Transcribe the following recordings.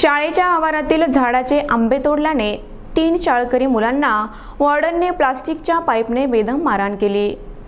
शाळेच्या आवारातील झाडाचे आंबे तोडल्याने तीन शाळकरी मुलांना वॉर्डनने प्लास्टिकच्या पाईपने बेदम मारहाण केली.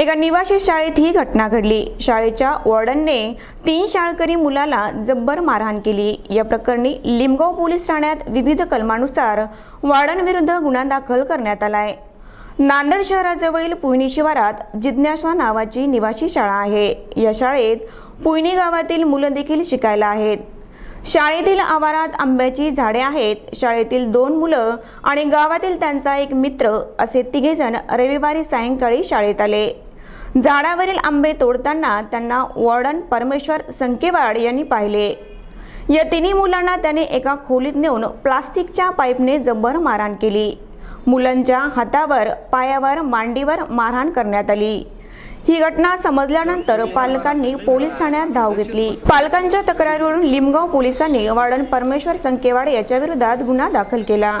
एका निवासी शाळेत ही घटना घडली. शाळेच्या वॉर्डनने तीन शाळकरी मुलाला जब्बर मारहाण केली. या प्रकरणी लिमगाव पोलीस ठाण्यात विविध कलमानुसार वॉर्डनविरुद्ध गुन्हा दाखल करण्यात आलाय. नांदेड शहराजवळील पुयणी शिवारात जिज्ञासा नावाची निवासी शाळा आहे. या शाळेत पुयणी गावातील मुलं देखील शिकायला आहेत. शाळेतील आवारात आंब्याची झाडे आहेत. शाळेतील दोन मुलं आणि गावातील त्यांचा एक मित्र असे तिघेजण रविवारी सायंकाळी शाळेत आले. झाडावरील आंबे तोडताना त्यांना वॉर्डन परमेश्वर संकेवाड यांनी पाहिले. या तिन्ही मुलांना त्याने एका खोलीत नेऊन प्लास्टिकच्या पाईपने जबर मारहाण केली. मुलांच्या हातावर पायावर मांडीवर मारहाण करण्यात आली. ही घटना समजल्यानंतर पालकांनी पोलीस ठाण्यात धाव घेतली. पालकांच्या तक्रारीवरून लिमगाव पोलिसांनी वार्डन परमेश्वर संकेवाड याच्या विरोधात गुन्हा दाखल केला.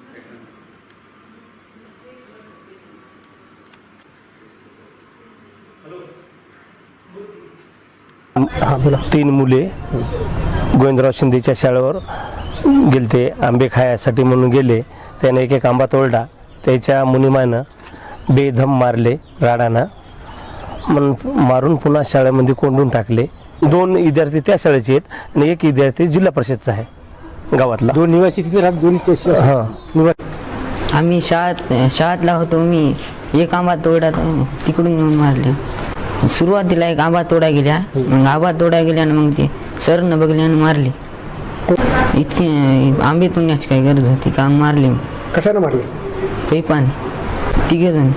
तीन मुले गोविंदराव शिंदेच्या शाळेवर गेलते आंबे खायासाठी म्हणून गेले. त्याने एक एक आंबा तोडला. त्याच्या मुनिमानं बेधम मारले राडानं. मग मारून पुन्हा शाळेमध्ये कोंडून टाकले. दोन विद्यार्थी त्या शाळेचे आहेत आणि एक विद्यार्थी जिल्हा परिषदचा आहे गावातला. दोन निवासी तिथे राहत दोन ते हां. निवासी आम्ही शाळेत शाळेतला होतो मी एक आंबा तोडा तिकडून येऊन मारले. सुरुवातीला एक आबा तोडा गेल्या. मग आबा तोडा गेल्या मग ते सरनं आणि मारली. इतकी आंबे पुण्याची काही गरज होती का? मारली कशानं मारले? पैपाने. तिघे जण.